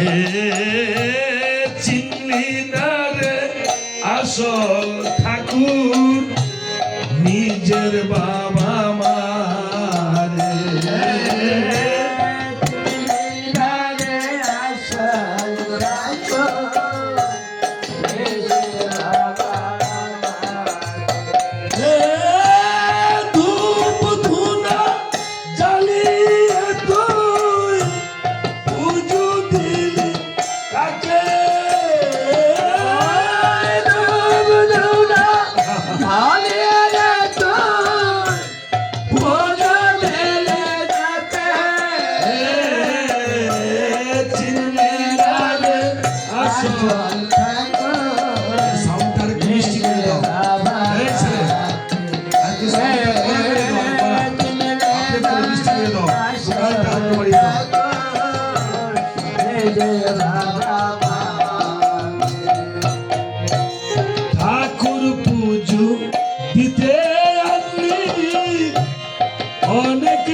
কাছে চিনলি না রে আসল ঠাকুর নিজের বা অনেক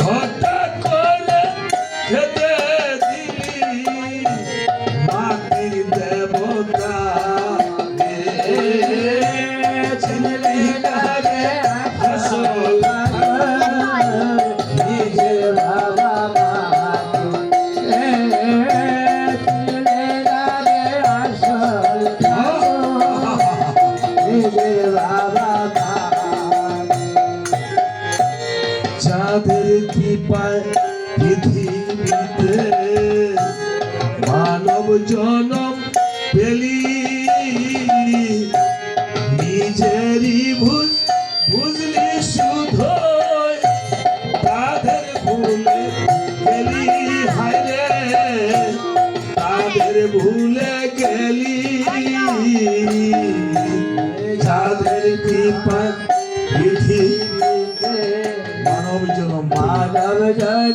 Bota! পায় পৃথিবীতে। মানব জনম পেলি নিজেরই राम जय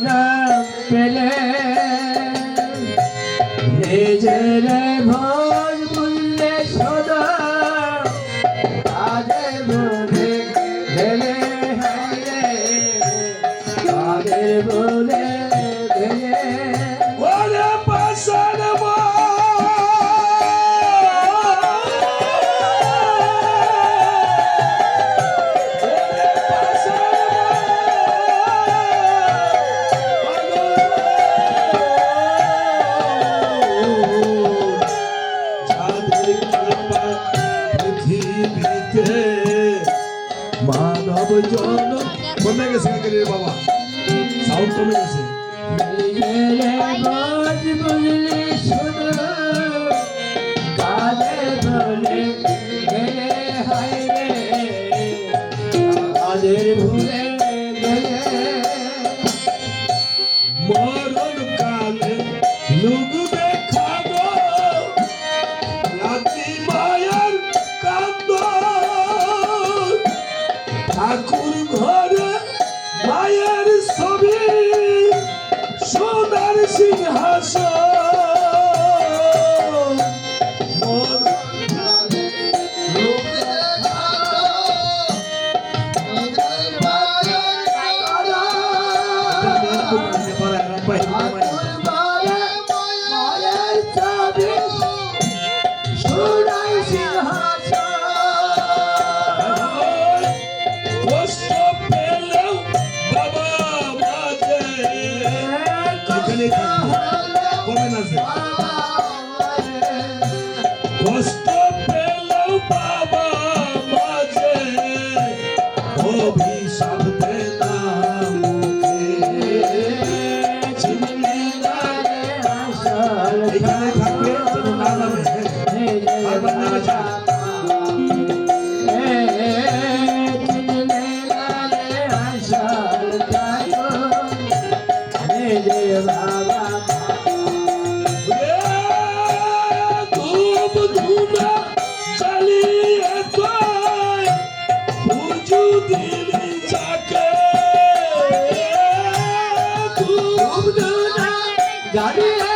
হবে জন্য কমে গেছে কাকের বাবা ভুলে 내가 নিজের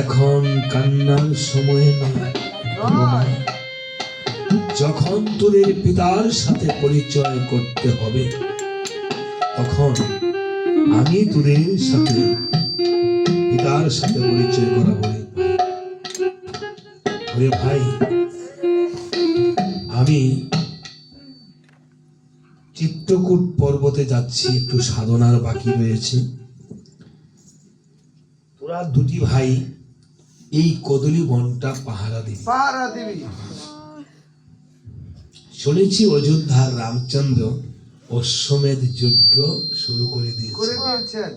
এখন কান্নার সময় নয় যখন তোদের পিতার সাথে পরিচয় করতে হবে তখন আমি তোদের সাথে পিতার সাথে পরিচয় করাবো রে ভাই। ভাই আমি চিত্রকূট পর্বতে যাচ্ছি একটু সাধনার বাকি রয়েছে। তোরা দুটি ভাই এই কদলী বনটা পাহারা দিবি। পাহারা দিবি। শুনেছি অযোধ্যার রামচন্দ্র অশ্বমেধ যজ্ঞ শুরু করে দিয়েছেন।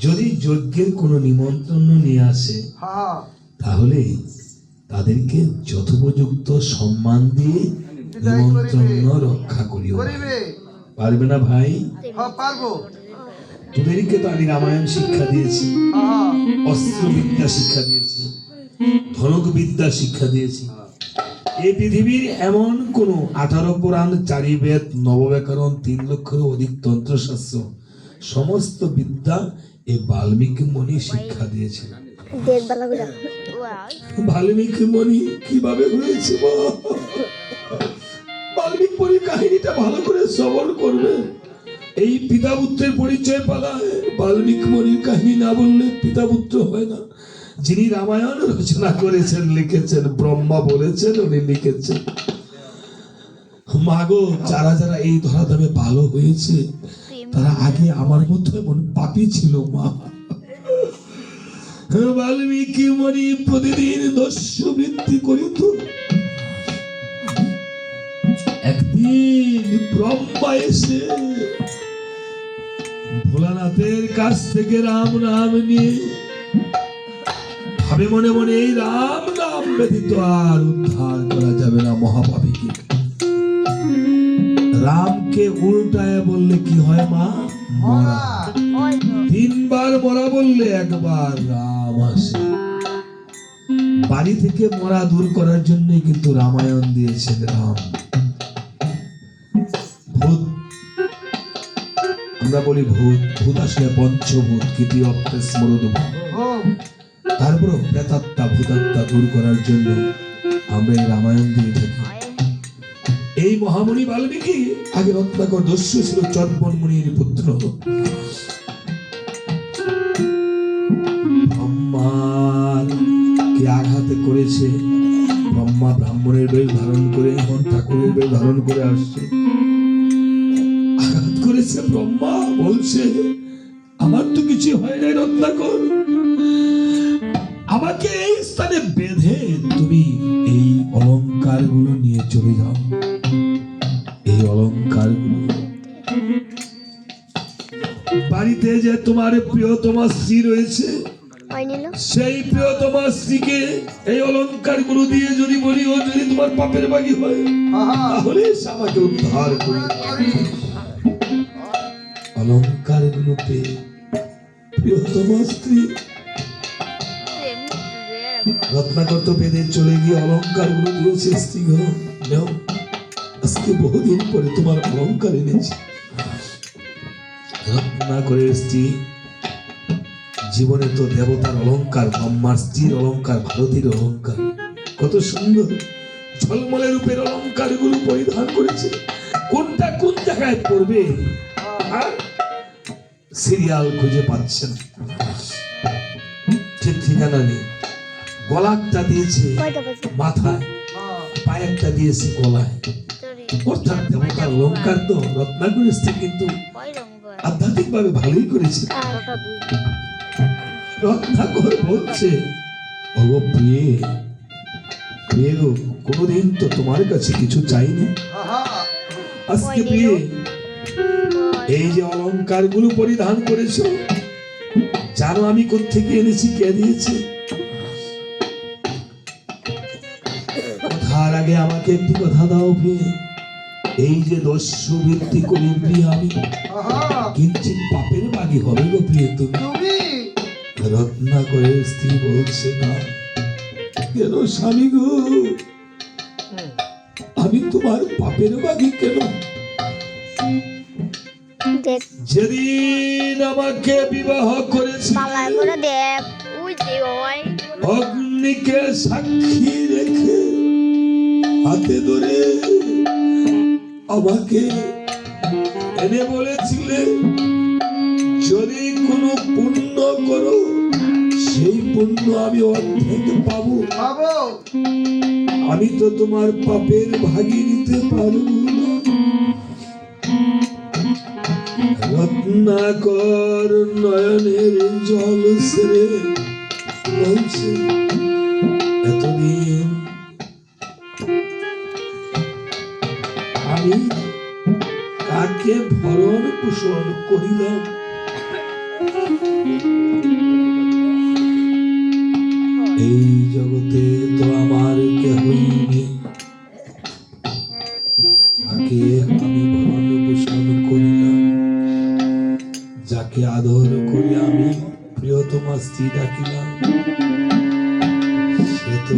যদি যজ্ঞের কোনো নিমন্ত্রণ নিয়ে আসে হ্যাঁ। তাহলে তাদেরকে যথোপযুক্ত সম্মান দিয়ে নিমন্ত্রণ রক্ষা করিও। পারবে না ভাই? হ্যাঁ পারব। তোদেরকে তো আমি রামায়ণ শিক্ষা দিয়েছি। হ্যাঁ। অস্ত্র বিদ্যা শিক্ষা দিয়েছি। ধনক বিদ্যা শিক্ষা দিয়েছি। এই পৃথিবীর এমন কোন আঠারো পুরাণ চারি বেদ নবব্যাকরণ তিন লক্ষেরও অধিক তন্ত্রশাস্ত্র সমস্ত বিদ্যা এই বাল্মীকি মনি শিক্ষা দিয়েছে বাল্মীকি মনি কীভাবে হয়েছে? বাল্মীকি মনি কাহিনীটা ভালো করে শ্রবণ করবে। এই পিতা পুত্রের পরিচয় পালায় বাল্মীকি মনির কাহিনী না বললে পিতা পুত্র হয় না। যিনি রামায়ণ রচনা করেছেন, লিখেছেন, ব্রহ্মা বলেছেন, উনি লিখেছেন। মাগো, যারা যারা এই ধরাধামে ভালো হয়েছে, তারা আগে আমার মতো এমন পাপি ছিল, মা। বাল্মীকি মনি প্রতিদিন দস্যু বৃত্তি করিত একদিন ব্রহ্মা এসে ভোলানাথের কাছ থেকে রাম নাম নিয়ে ভাবে মনে মনে এই রাম নাম ব্যতীত আর উদ্ধার করা যাবে না মহাপাপীকে। রামকে উল্টায় বললে কি হয় মা? মরা। তিনবার মরা বললে একবার রাম আসে। বাড়ি থেকে মরা দূর করার জন্য কিন্তু রামায়ণ দিয়েছেন রাম। ভূত। আমরা বলি ভূত। ভূত আসলে পঞ্চভূত কৃতি অর্থে স্মরণ হোক তারপর প্রেতাত্মা ভূতাত্মা দূর করার জন্য আমরা এই রামায়ণ দিয়ে থাকি। এই মহামণি বাল্মীকি আগে রত্নাকর দস্যু ছিল চর্বণ মুনির পুত্র। কে আঘাতে করেছে, ব্রহ্মা ব্রাহ্মণের বেশ ধারণ করে এখন ঠাকুরের বেশ ধারণ করে আসছে। আঘাত করেছে ব্রহ্মা, বলছে বাড়িতে যে তোমার প্রিয়তমা স্ত্রী রয়েছে নিল। সেই প্রিয়তমা স্ত্রীকে এই অলংকারগুলো দিয়ে যদি বলি ও যদি তোমার পাপের বাগি হয় তাহলে আমাকে উদ্ধার করে অলংকারগুলো পেয়ে প্রিয়তমা স্ত্রী রত্নাকর তো বেদে চলে গিয়ে অলংকারগুলো দিয়েছে স্ত্রী ঘর নাও আজকে বহুদিন পরে তোমার অলংকার এনেছি। রত্নাকরের স্ত্রী জীবনে তো দেবতার অলংকার ব্রহ্মার স্ত্রীর অলংকার ভারতীর অলংকার কত সুন্দর ঝলমলে রূপের অলংকারগুলো পরিধান করেছে কোনটা কোন জায়গায় পড়বে আর সিরিয়াল খুঁজে পাচ্ছে না ঠিক ঠিকানা নেই গলাটা দিয়েছে মাথায় হ্যাঁ পায়েরটা দিয়েছে গলায় অর্থাৎ দেবতার অলংকার তো স্ত্রী কিন্তু আধ্যাত্মিক ভাবে ভালোই করেছে। রত্নাকর বলছে ভগ প্রিয়ে প্রিয়ে গো কোনোদিন তো তোমার কাছে কিছু চাইনি। আজকে প্রিয়ে এই যে অলংকারগুলো পরিধান করেছ জানো আমি কোথেকে এনেছি কে দিয়েছে? কথার আগে আমাকে একটি কথা দাও প্রিয়ে? এই যে দস্যু বৃত্তি করি প্রিয়ে আমি কিঞ্চিত পাপের বাগি হবে গো প্রিয়ে তুমি? তুমি রত্নাকরের স্ত্রী বলছে না। কেন স্বামী গো? আমি তোমার পাপের বাগি কেন? দেখ। যেদিন আমাকে বিবাহ করেছি করে অগ্নিকে সাক্ষী রেখে হাতে ধরে আমাকে এনে বলেছিলে যদি কোনো পুণ্য করো সেই পুণ্য আমি অর্ধেক পাবো। বাবু আমি তো তোমার পাপের ভাগি নিতে পারব রত্নাকর নয়নের জল সেরে বলছে যাকে আদর করি আমি। প্রিয়তমা স্ত্রী ডাকিলাম। সে তো